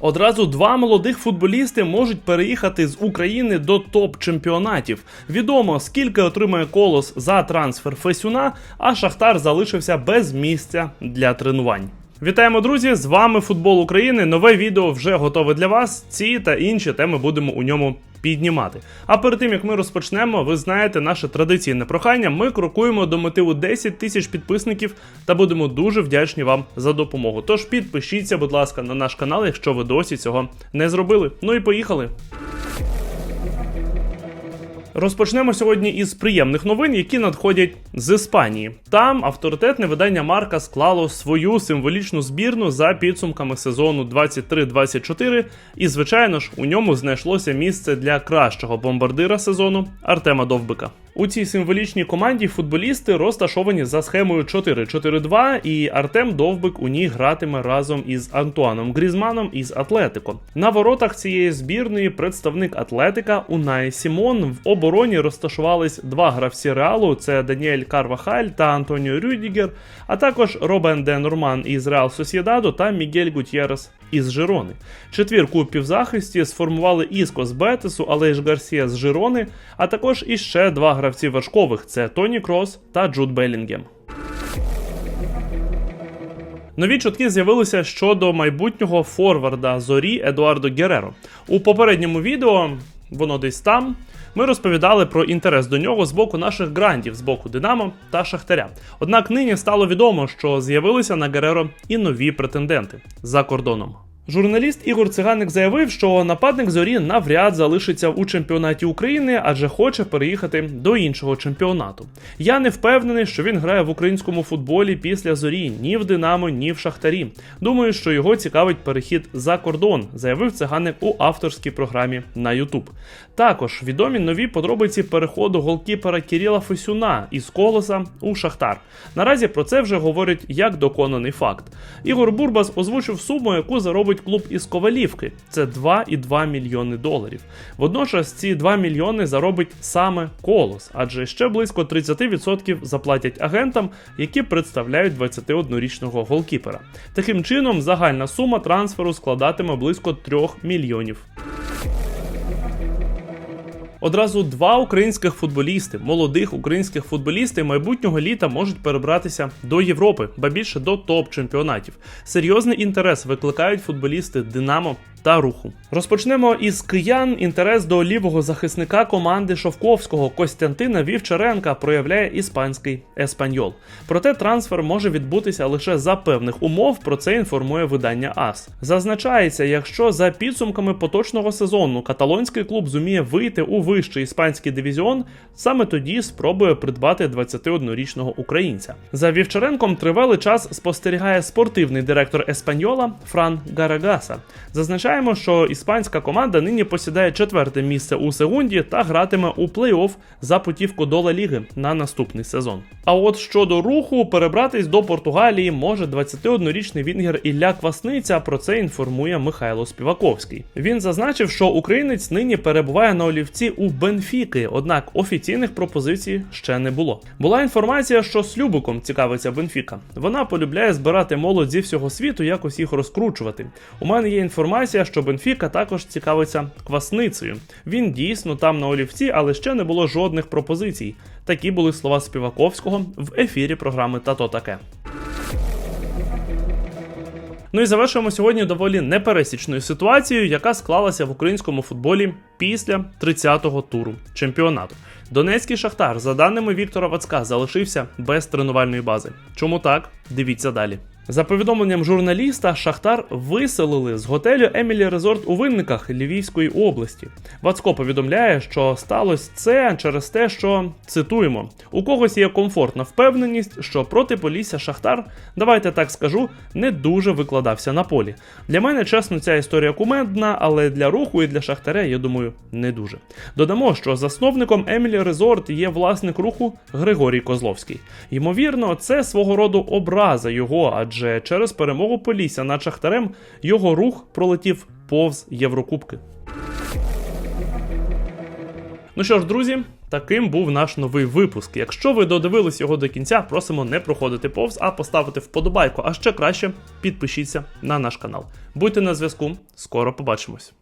Одразу два молодих футболісти можуть переїхати з України до топ-чемпіонатів. Відомо, скільки отримає колос за трансфер Фесюна, а Шахтар залишився без місця для тренувань. Вітаємо, друзі! З вами Футбол України. Нове відео вже готове для вас. Ці та інші теми будемо у ньому піднімати. А перед тим як ми розпочнемо, ви знаєте наше традиційне прохання. Ми крокуємо до мотиву 10 тисяч підписників та будемо дуже вдячні вам за допомогу. Тож підпишіться, будь ласка, на наш канал, якщо ви досі цього не зробили. Ну і поїхали. Розпочнемо сьогодні із приємних новин, які надходять з Іспанії. Там авторитетне видання Марка склало свою символічну збірну за підсумками сезону 23-24, і, звичайно ж, у ньому знайшлося місце для кращого бомбардира сезону Артема Довбика. У цій символічній команді футболісти розташовані за схемою 4-4-2, і Артем Довбик у ній гратиме разом із Антуаном Грізманом із Атлетико. На воротах цієї збірної представник Атлетика Унай Сімон. В обороні розташувались два гравці реалу: це Даніель Карвахаль та Антоніо Рюдігер, а також Робен Де Норман із Реал Сосєдадо та Мігель Гутєрес із Жирони. Четвірку у півзахисті сформували Іско з Бетесу, Алейш Гарсія з Жирони, а також іще два гравці вершкових: це Тоні Крос та Джуд Белінгем. Нові чутки з'явилися щодо майбутнього форварда зорі Едуардо Гереро. У попередньому відео, воно десь там. Ми розповідали про інтерес до нього з боку наших грандів, з боку Динамо та Шахтаря. Однак нині стало відомо, що з'явилися на Гереро і нові претенденти за кордоном. Журналіст Ігор Циганик заявив, що нападник зорі навряд залишиться у чемпіонаті України, адже хоче переїхати до іншого чемпіонату. Я не впевнений, що він грає в українському футболі після зорі ні в Динамо, ні в Шахтарі. Думаю, що його цікавить перехід за кордон, заявив циганик у авторській програмі на YouTube. Також відомі нові подробиці переходу голкіпера Кіріла Фесюна із колоса у Шахтар. Наразі про це вже говорять як доконаний факт. Ігор Бурбас озвучив суму, яку заробить клуб із Ковалівки. Це 2,2 мільйони доларів. Водночас ці 2 мільйони заробить саме колос, адже ще близько 30% заплатять агентам, які представляють 21-річного голкіпера. Таким чином, загальна сума трансферу складатиме близько 3 мільйонів. Одразу два українських футболісти, молодих українських футболісти майбутнього літа можуть перебратися до Європи, ба більше до топ-чемпіонатів. Серйозний інтерес викликають футболісти Динамо та руху. Розпочнемо із киян. Інтерес до лівого захисника команди Шовковського Костянтина Вівчаренка проявляє іспанський еспаньол. Проте трансфер може відбутися лише за певних умов. Про це інформує видання АС. Зазначається, якщо за підсумками поточного сезону каталонський клуб зуміє вийти у вищий іспанський дивізіон, саме тоді спробує придбати 21-річного українця. За Вівчаренком тривалий час спостерігає спортивний директор Еспаньола Фран Гарагаса. Зазначає Зазначаємо, що іспанська команда нині посідає четверте місце у секунді та гратиме у плей-офф за путівку до Ла Ліги на наступний сезон. А от щодо руху, перебратись до Португалії може 21-річний вінгер Ілля Квасниця. Про це інформує Михайло Співаковський. Він зазначив, що українець нині перебуває на олівці у Бенфіки, однак офіційних пропозицій ще не було. Була інформація, що з Любиком цікавиться Бенфіка. Вона полюбляє збирати молодь зі всього світу, якось їх розкручувати. У мене є інформація що Бенфіка також цікавиться квасницею. Він дійсно там на олівці, але ще не було жодних пропозицій. Такі були слова Співаковського в ефірі програми Тато таке. Ну і завершуємо сьогодні доволі непересічною ситуацією, яка склалася в українському футболі після 30-го туру чемпіонату. Донецький шахтар, за даними Віктора Вацка, залишився без тренувальної бази. Чому так? Дивіться далі. За повідомленням журналіста, Шахтар виселили з готелю Емілі Резорт у Винниках Львівської області. Вацко повідомляє, що сталося це через те, що цитуємо: у когось є комфортна впевненість, що проти Полісся Шахтар, давайте так скажу, не дуже викладався на полі. Для мене, чесно, ця історія кумедна, але для руху і для Шахтаря, я думаю, не дуже. Додамо, що засновником Емілі Резорт є власник руху Григорій Козловський. Ймовірно, це свого роду образа його, адже адже через перемогу Полісся над Шахтарем його рух пролетів повз Єврокубки. Ну що ж, друзі, таким був наш новий випуск. Якщо ви додивились його до кінця, просимо не проходити повз, а поставити вподобайку, а ще краще підпишіться на наш канал. Будьте на зв'язку, скоро побачимось.